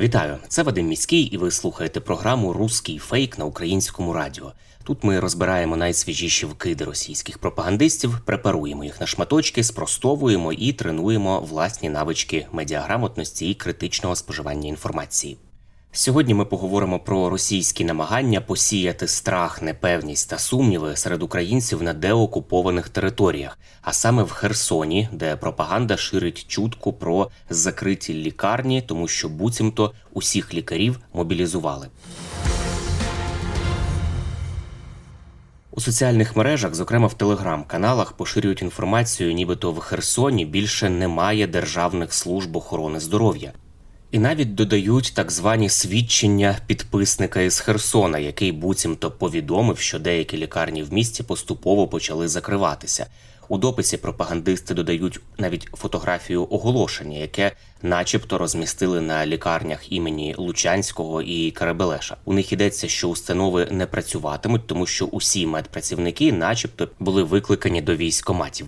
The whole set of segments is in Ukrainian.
Вітаю, це Вадим Міський, і ви слухаєте програму Руський фейк на українському радіо. Тут ми розбираємо найсвіжіші вкиди російських пропагандистів, препаруємо їх на шматочки, спростовуємо і тренуємо власні навички медіаграмотності і критичного споживання інформації. Сьогодні ми поговоримо про російські намагання посіяти страх, непевність та сумніви серед українців на деокупованих територіях, а саме в Херсоні, де пропаганда ширить чутку про закриті лікарні, тому що буцімто усіх лікарів мобілізували. У соціальних мережах, зокрема в телеграм-каналах, поширюють інформацію, нібито в Херсоні більше немає державних служб охорони здоров'я. І навіть додають так звані свідчення підписника із Херсона, який буцімто повідомив, що деякі лікарні в місті поступово почали закриватися. У дописі пропагандисти додають навіть фотографію оголошення, яке, начебто, розмістили на лікарнях імені Лучанського і Карабелеша. У них йдеться, що установи не працюватимуть, тому що усі медпрацівники, начебто, були викликані до військоматів.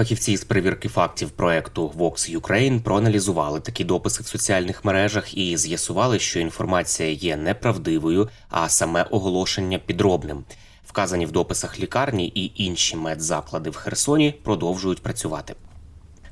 Фахівці з перевірки фактів проекту Vox Ukraine проаналізували такі дописи в соціальних мережах і з'ясували, що інформація є неправдивою, а саме оголошення підробним. Вказані в дописах лікарні і інші медзаклади в Херсоні продовжують працювати.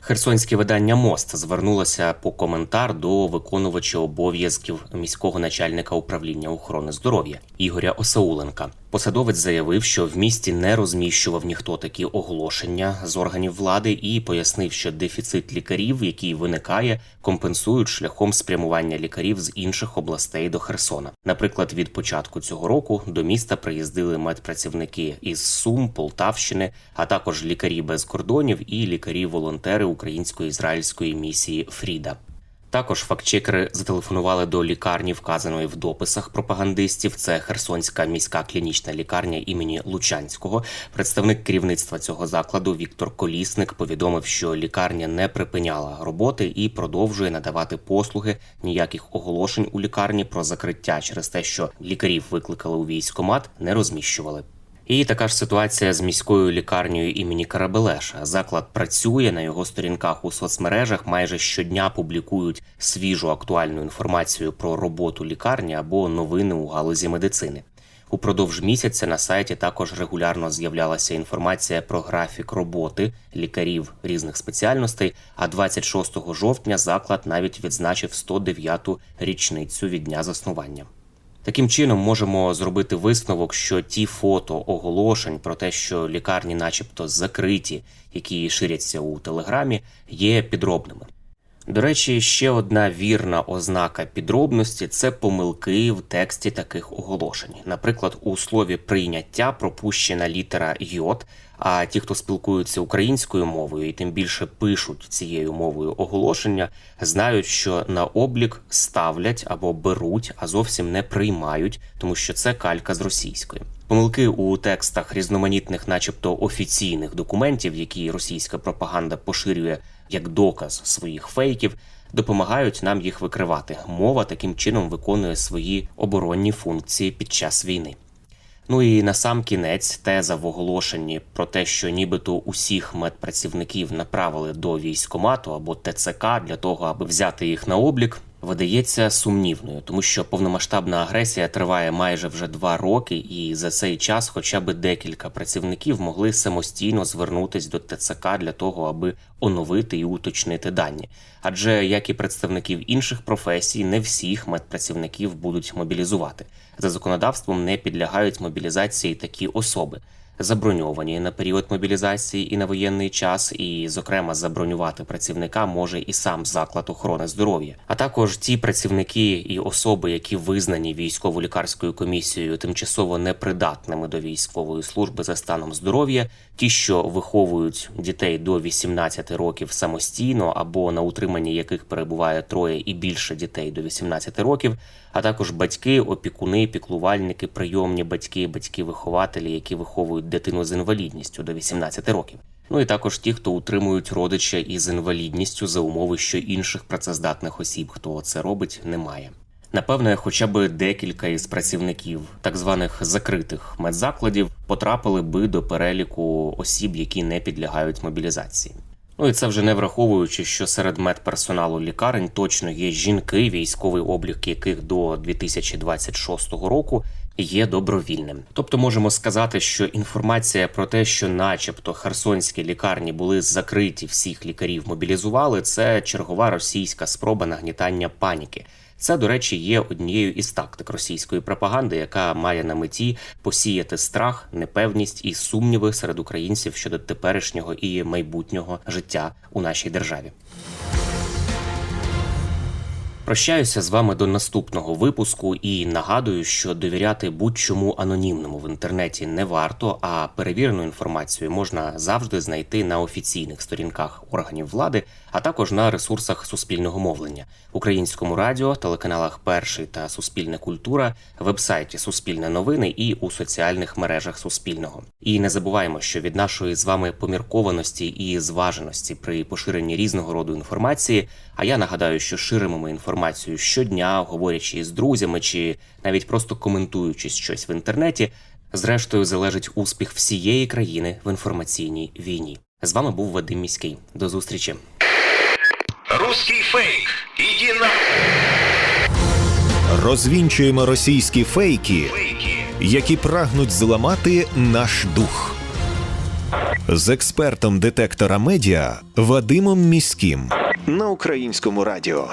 Херсонське видання Мост звернулося по коментар до виконувача обов'язків міського начальника управління охорони здоров'я Ігоря Осауленка. Посадовець заявив, що в місті не розміщував ніхто такі оголошення з органів влади, і пояснив, що дефіцит лікарів, який виникає, компенсують шляхом спрямування лікарів з інших областей до Херсона. Наприклад, від початку цього року до міста приїздили медпрацівники із Сум, Полтавщини, а також лікарі без кордонів і лікарі-волонтери української ізраїльської місії Фріда. Також фактчекери зателефонували до лікарні, вказаної в дописах пропагандистів. Це Херсонська міська клінічна лікарня імені Лучанського. Представник керівництва цього закладу Віктор Колісник повідомив, що лікарня не припиняла роботи і продовжує надавати послуги. Ніяких оголошень у лікарні про закриття через те, що лікарів викликали у військомат, не розміщували. І така ж ситуація з міською лікарнею імені Карабелеша. Заклад працює на його сторінках у соцмережах. Майже щодня публікують свіжу актуальну інформацію про роботу лікарні або новини у галузі медицини. Упродовж місяця на сайті також регулярно з'являлася інформація про графік роботи лікарів різних спеціальностей. А 26 жовтня заклад навіть відзначив 109-ту річницю від дня заснування. Таким чином можемо зробити висновок, що ті фото оголошень про те, що лікарні, начебто, закриті, які ширяться у телеграмі, є підробними. До речі, ще одна вірна ознака підробності це помилки в тексті таких оголошень. Наприклад, у слові прийняття пропущена літера йод. А ті, хто спілкуються українською мовою і тим більше пишуть цією мовою оголошення, знають, що на облік ставлять або беруть, а зовсім не приймають, тому що це калька з російської. Помилки у текстах різноманітних, начебто офіційних документів, які російська пропаганда поширює як доказ своїх фейків, допомагають нам їх викривати. Мова таким чином виконує свої оборонні функції під час війни. Ну і на сам кінець теза в оголошенні про те, що нібито усіх медпрацівників направили до військомату або ТЦК для того, аби взяти їх на облік, видається сумнівною, тому що повномасштабна агресія триває майже вже два роки, і за цей час хоча б декілька працівників могли самостійно звернутись до ТЦК для того, аби оновити і уточнити дані. Адже як і представників інших професій, не всіх медпрацівників будуть мобілізувати. За законодавством не підлягають мобілізації такі особи. Заброньовані на період мобілізації і на воєнний час, і, зокрема, забронювати працівника може і сам заклад охорони здоров'я, а також ті працівники і особи, які визнані військово-лікарською комісією тимчасово непридатними до військової служби за станом здоров'я, ті, що виховують дітей до 18 років самостійно або на утриманні яких перебуває троє і більше дітей до 18 років, а також батьки, опікуни, піклувальники, прийомні батьки, батьки-вихователі, які виховують дитину з інвалідністю до 18 років. Ну і також ті, хто утримують родича із інвалідністю за умови, що інших працездатних осіб, хто це робить, немає. Напевне, хоча б декілька із працівників так званих закритих медзакладів потрапили би до переліку осіб, які не підлягають мобілізації. Ну і це вже не враховуючи, що серед медперсоналу лікарень точно є жінки, військовий облік яких до 2026 року є добровільним. Тобто можемо сказати, що інформація про те, що, начебто, херсонські лікарні були закриті, всіх лікарів мобілізували, це чергова російська спроба нагнітання паніки. Це, до речі, є однією із тактик російської пропаганди, яка має на меті посіяти страх, непевність і сумніви серед українців щодо теперішнього і майбутнього життя у нашій державі. Прощаюся з вами до наступного випуску і нагадую, що довіряти будь-чому анонімному в інтернеті не варто, а перевірену інформацію можна завжди знайти на офіційних сторінках органів влади, а також на ресурсах суспільного мовлення, українському радіо, телеканалах Перший та Суспільне культура, вебсайті Суспільне новини і у соціальних мережах Суспільного. І не забуваємо, що від нашої з вами поміркованості і зваженості при поширенні різного роду інформації. А я нагадаю, що ширимо ми інформацію щодня, говорячи з друзями чи навіть просто коментуючи щось в інтернеті. Зрештою, залежить успіх всієї країни в інформаційній війні. З вами був Вадим Міський. До зустрічі. Русский фейк. Иди на... Розвінчуємо російські фейки, Фейки. які прагнуть зламати наш дух. З експертом детектора медіа Вадимом Міським на українському радіо.